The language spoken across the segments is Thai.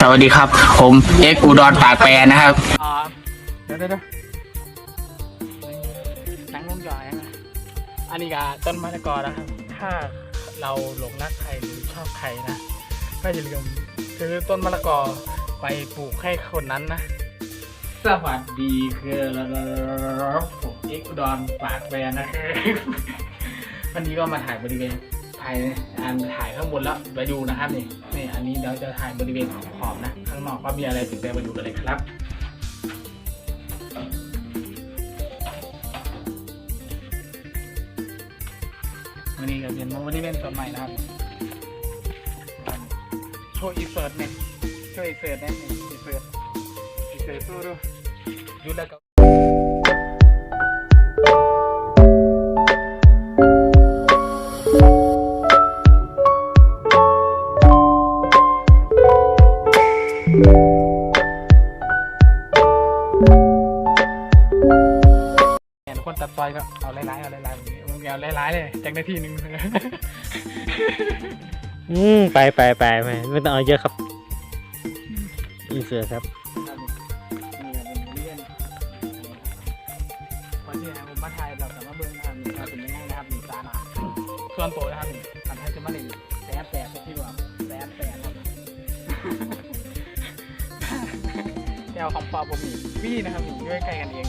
สวัสดีครับ ผมเอ็กอุดรปากแปรนะครับอ่าเดี๋ยวเดี๋ยวเดี๋ยวหนังลงหย่อยนะอันนี้ก็ต้นมะละกอนะครับ ถ้าเราหลงรักใครหรือชอบใครนะ ก็อย่าลืมซื้อต้นมะละกอไปปลูกให้คนนั้นนะ สวัสดีครับผมเอ็กอุดรปากแปรนะครับ วันนี้ก็มาถ่ายบริเวณ ถ่ายอันถ่ายข้างบนแล้วไปดูนะครับนี่นี่อันนี้เดี๋ยวจะถ่ายบริเวณขอบนะข้างนอกก็มีอะไรถึงได้ไปดูกันเลยครับวันนี้ก็เป็นวันนี้เป็นต้นใหม่นะครับโชว์อีเฟิร์ดเนี่ยโชว์อีเฟิร์ดเนี่ยอีเฟิร์ดอีเฟิร์ดสู้ดูดูแล้วก็ เห็นคนตัดซอยก็เอาไล่ๆเอาไล่ๆแบบนี้มึงเอาไล่ๆเลยจากนาทีหนึ่งอืมไปไปไปไปไม่ต้องเอาเยอะครับอีเสือครับครับนี่ก็เป็นเรื่องพอที่ผมมาถ่ายเราแต่มาเบิ่งนะครับนี่ครับเป็นยังไงนะครับนี่ตาหนาส่วนตัวนะครับนี่ทำให้จะมาเล่นแสบแสบที่ว่าแสบแสบครับแก้ วของปอผมนี่วี่นะครับนี่อยู่ใกล้กันเอง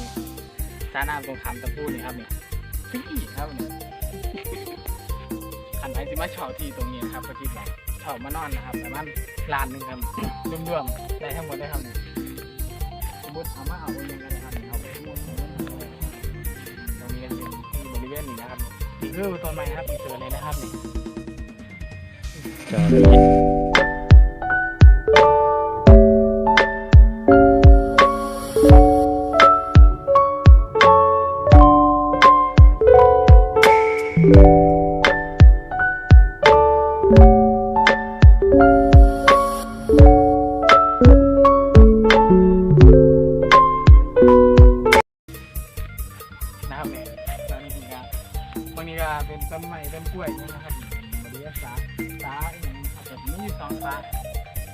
ชาน้าตรงคำตะพูนี่ครับนี่วี่ครับนี่ขันไปสิมาเช่าที่ตรงนี้นะครับก็ที่แบบเช่ามานอนนะครับประมาณล้านหนึ่งครับรวมๆได้ทั้งหมดได้ครับนี่สมมติเอามาเอาไว้ยังไงนะครับเอาไปทั้งหมดตรงนี้ก็เป็นที่บริเวณนี้นะครับนี่คือต้นไม้นะครับอีกตัวเลยนะครับนี่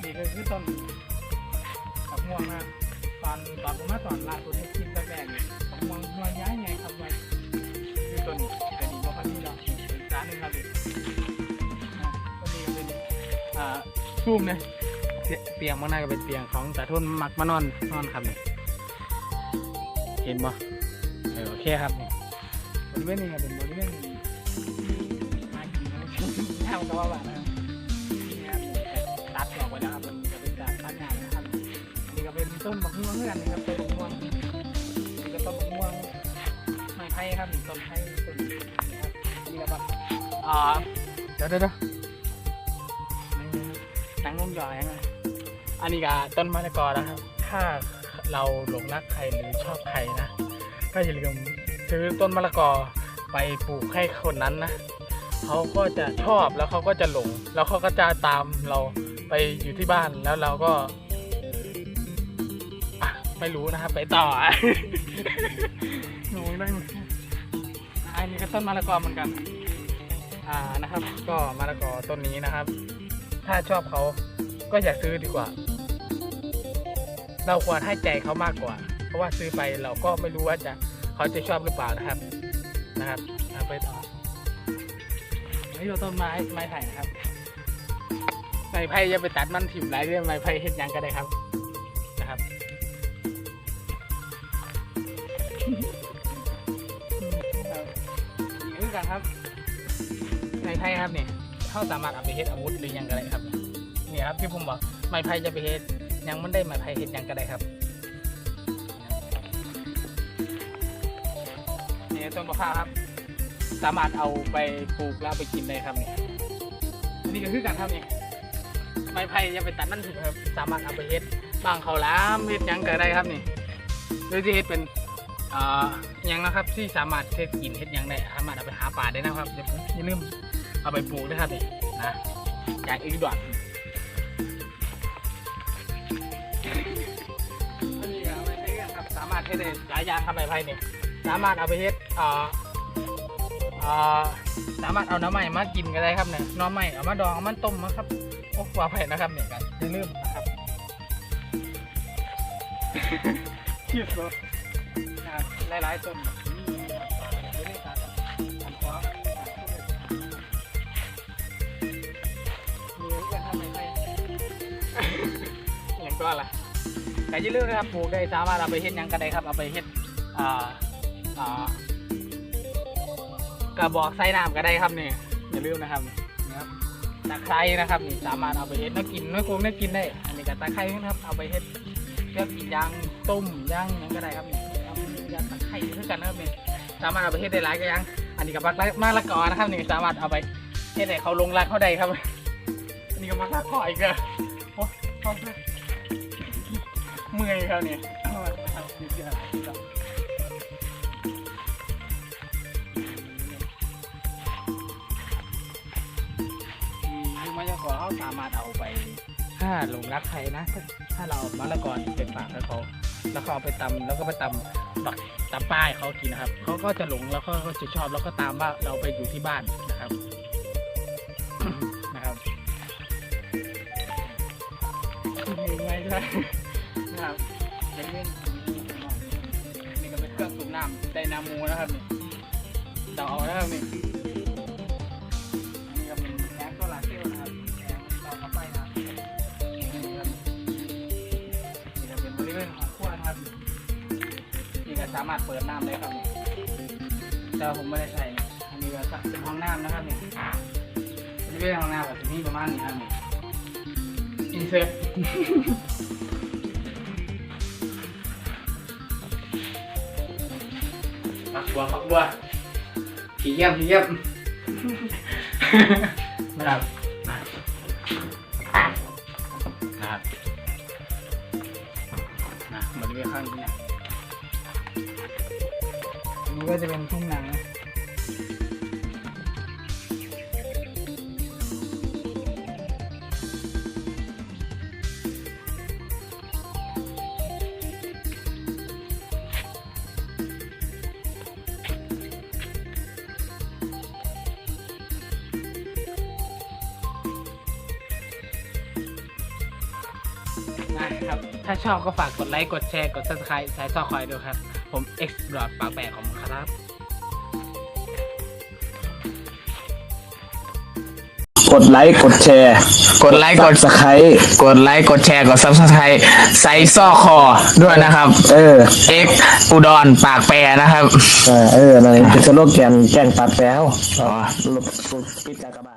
ีก็คือต้นผักม่วงนะตอนตอนผมมาตอนลาตัวนี้กินแรกๆนี่ผักม่วงหัวย้ายไงครับไว้คือต้นนี้แต่นี่บ่ค่อยมีดอกนี่เป็นสาหนึ่งครับนี่นะต้นนี้เป็นอ่าซูมเลยเตียเตียงมันน่าจะเป็นเตียงของแต่ทุนมักมานอนนอนครับเนี่ยเห็นบ่โอเคครับนี่บริเวณนี้ก็เป็นบริเวณมากินนะแถวก็ว่าแบบ ต้นมะม่วงเหมือนกันนะครับต้นมะม่วงนี่ก็ต้นมะม่วงไม้ไผ่ครับนี่ต้นไผ่ต้นนะครับนี่ก็แบบอ่าเดี๋ยวเดี๋ยวเดี๋ยวหนังลงหยอยยังไงอันนี้ก็ต้นมะละกอนะครับ ถ้าเราหลงรักใครหรือชอบใครนะ ก็อย่าลืมซื้อต้นมะละกอไปปลูกให้คนนั้นนะเขาก็จะชอบแล้วเขาก็จะหลง แล้วเขาก็จะตามเราไปอยู่ที่บ้านแล้วเราก็ ไม่รู้นะครับ ไปต่อ หนูได้ไหมอันนี้ก็ต้นมะละกอเหมือนกัน อ่านะครับ ก็มะละกอต้นนี้นะครับ ถ้าชอบเขาก็อย่าซื้อดีกว่า เราควรให้ใจเขามากกว่า เพราะว่าซื้อไปเราก็ไม่รู้ว่าจะเขาจะชอบหรือเปล่านะครับ นะครับไปต่อนี่เราต้นไม้ไม้ไผ่นะครับไม้ไผ่จะไปตัดมันถิ่มไรเรื่องไม้ไผ่เห็ดยังก็ได้ครับ อีกเรื่อกันครับไม้ไผ่ครับเนี่ยเขาสามารถเอาไปเฮ็ดอาวุธหรือยังก็ได้ครับ เนี่ยครับที่ผมบอกไม้ไผ่จะไปเฮ็ดยังมันได้ไม้ไผ่เฮ็ดยังก็ได้ครับเนี่ยต้นมะพร้าวครับ สามารถเอาไปปลูกแล้วไปกินได้ครับเนี่อันนี่ก็คือการทำนี่ยไม้ไผ่จะไปตัดมันถึงครับ สามารถเอาไปเฮ็ดบางเขาล้ามเฮ็ดยังก็ได้ครับนี่หรือที่เฮ็ดเป็น ยังนะครับที่สามารถเฮ็ดกินเฮ็ดยังได้สามารถเอาไปหาปลาได้นะครับอย่าอย่าลืมเอาไปปลูกนะครับนี่นะจากอีกดอนอันนี้ก็เอกสามารถเฮ็ดได้หลายอย่างครับไม้ไผ่นี่สามารถเอาไปเฮ็ดอ่าอ่าสามารถเอาน้ำใหม่มากินก็ได้ครับเนี่ยน้ำใหม่เอามาดองเอามาต้มนะครับโอ้ว่าไปนะครับเนี่ยกันอย่าลืมนะครับที่สุดนะครับ หลายๆต้นนี่นะครับไม่ได้การอันฟ้องมีเรื่องทำไมไม่อย่างก็ล่ะแต่อย่าลืมนะครับปลูกได้สามารถเอาไปเฮ็ดหยังก็ได้ครับเอาไปเฮ็ดอ่าอ่ากระบอกไส้น้ำก็ได้ครับนี่อย่าลืมนะครับนะครับตะไคร้นะครับนี่สามารถเอาไปเฮ็ดน้ำกินน้ำโกงน้ำกินได้ อันนี้ก็ตะไคร้นะครับเอาไปเฮ็ดเรื่องกินย่างต้มย่างหยังก็ได้ครับนี่เอา ย่างตะไคร้คือกันนะครับนี่สามารถเอาไปเฮ็ดได้หลายก็ยัง อันนี้ก็บักมากละกอนะครับนี่สามารถเอาไปเฮ็ดให้เขาลงรักเขาได้ครับอันนี้ก็มาละกออีกเลยโอ้ขอบคุณเมื่อยครับเนี่ยเอามาทำดีๆครับมีมะละกอเขาสามารถเอาไป ถ้าหลงรักใครนะ ถ้าเราเอามะละกอไปฝากให้เขาแล้วเขาเอาไปตำแล้วก็ไปตำบักตำป้ายเขากินนะครับเขาก็จะหลงแล้วเขาก็จะชอบแล้วก็ตามว่าเราไปอยู่ที่บ้านนะครับนะครับเพลงไว้ด้วยนะครับเล่นเล่นนี่ก็เป็นเครื่องสูบน้ำไดนาโมนะครับนี่เดาเอานะครับนี่ สามารถเปิดน้ำได้ครับนี่แต่ว่าผมไม่ได้ใส่อันนี้ก็เป็นห้องน้ำนะครับนี่บริเวณห้องน้ำแบบนี้ประมาณนี้ครับนี่อินเสิร์ตฝักบัวฝักบัวผีเยี่ยมผีเยี่ยมนะครับนะครับนะบริเวณข้างนี้ นี้ก็จะเป็นทุ่งนานะครับ ถ้าชอบก็ฝากกดไลค์ กดแชร์ กด subscribe สายซอคอยด้วยครับ ผม X บลอดปากแปะของผมครับกดไลค์กดแชร์กดไลค์กด สไครต์กดไลค์กดแชร์กดซับสไครต์ใส่ซอกคอด้วยนะครับ เออ X อุดรปากแปรนะครับ เออเออนั่นเป็นสโลแกนแกล้งตัดแป้วปิดกากบาท